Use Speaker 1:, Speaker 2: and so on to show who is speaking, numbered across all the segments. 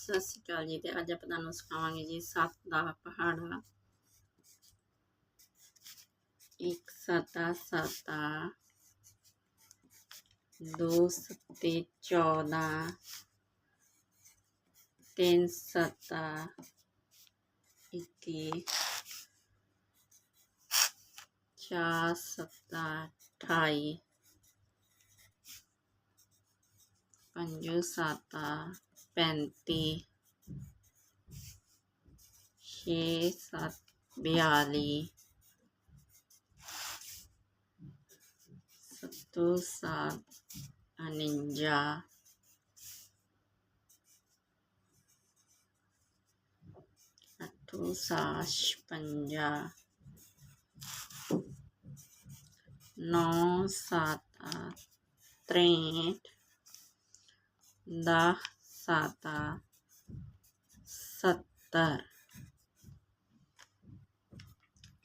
Speaker 1: ਸਤਿ ਸ਼੍ਰੀ ਅਕਾਲ ਜੀ ਤੇ ਅੱਜ ਆਪਾਂ ਤੁਹਾਨੂੰ ਸਿਖਾਵਾਂਗੇ ਜੀ ਸੱਤ ਦਾ ਪਹਾੜਾ ਇੱਕ ਸੱਤਾ ਸੱਤਾ ਦੋ ਸੱਤੇ ਚੌਦਾਂ ਤਿੰਨ ਸੱਤਾ ਇੱਕੀ ਚਾਰ ਸੱਤਾ ਅਠਾਈ ਪੰਜੋ ਸੱਤਾ penti he sat biali satu sat aninja satu sash panja no sat uh, trend dah ਸੱਤ, ਸੱਤਰ।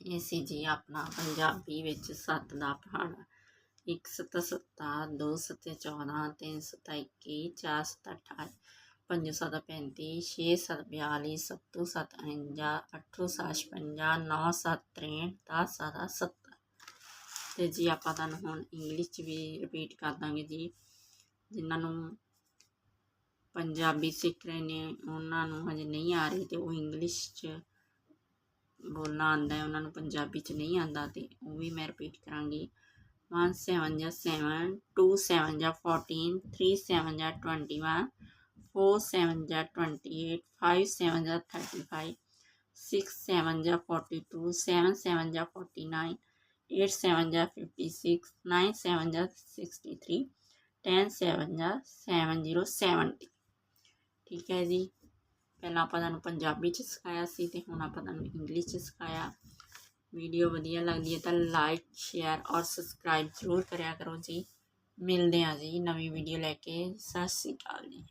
Speaker 1: ਇਹ ਸੀ ਜੀ ਆਪਣਾ ਪੰਜਾਬੀ ਵਿੱਚ ਸੱਤ ਦਾ ਪਹਾੜਾ ਇੱਕ ਸੱਤ ਸੱਤਾ, ਦੋ ਸੱਤੇ ਚੌਦਾਂ, ਤਿੰਨ ਸੱਤਾ ਇੱਕੀ, ਚਾਰ ਸੱਤ ਅਠਾਈ, ਪੰਜ ਸੱਤ ਪੈਂਤੀ, ਛੇ ਸੱਤ ਬਿਆਲੀ, ਸੱਤੋ ਸੱਤ ਉਣੰਜਾ ਅੱਠੋ ਸੱਤ ਛਪੰਜਾ, ਨੌ ਸੱਤ ਤ੍ਰੇਂਹਠ, ਦਸ ਸੱਤ ਸੱਤਰ। ਤੇ ਜੀ ਆਪਾਂ ਤੁਹਾਨੂੰ ਹੁਣ ਇੰਗਲਿਸ਼ 'ਚ ਵੀ ਰਿਪੀਟ ਕਰ ਦਾਂਗੇ ਜੀ। ਜਿਨ੍ਹਾਂ ਨੂੰ ਪੰਜਾਬੀ ਸਿੱਖ ਰਹੇ ਨੇ ਉਹਨਾਂ ਨੂੰ ਹਜੇ ਨਹੀਂ ਆ ਰਹੀ ਤੇ ਉਹ ਇੰਗਲਿਸ਼ 'ਚ ਬੋਲਣਾ ਆਉਂਦਾ ਹੈ ਉਹਨਾਂ ਨੂੰ ਪੰਜਾਬੀ 'ਚ ਨਹੀਂ ਆਉਂਦਾ ਤੇ ਉਹ ਵੀ ਮੈਂ ਰਿਪੀਟ ਕਰਾਂਗੀ 1 7 ਜਾਂ 7 2 7 ਜਾਂ 14 3 7 ਜਾਂ 21 4 7 ਜਾਂ 28 5 7 ਜਾਂ 35 6 7 ਜਾਂ 42 7 7 ਜਾਂ 49 8 7 ਜਾਂ 56 9 7 ਜਾਂ 63 10 7 ਜਾਂ 70 70 ਠੀਕ ਹੈ ਜੀ। ਪਹਿਲਾਂ ਆਪਾਂ ਤੁਹਾਨੂੰ ਪੰਜਾਬੀ ਚ ਸਿਖਾਇਆ ਸੀ ਤੇ ਹੁਣ ਆਪਾਂ ਤੁਹਾਨੂੰ ਇੰਗਲਿਸ਼ ਚ ਸਿਖਾਇਆ। ਵੀਡੀਓ ਵਧੀਆ ਲੱਗਦੀ ਹੈ ਤਾਂ ਲਾਈਕ ਸ਼ੇਅਰ ਔਰ ਸਬਸਕ੍ਰਾਈਬ ਜ਼ਰੂਰ ਕਰਿਆ ਕਰੋ ਜੀ। ਮਿਲਦੇ ਹਾਂ ਜੀ ਨਵੀਂ ਵੀਡੀਓ ਲੈ ਕੇ। ਸਤਿ ਸ਼੍ਰੀ ਅਕਾਲ ਜੀ।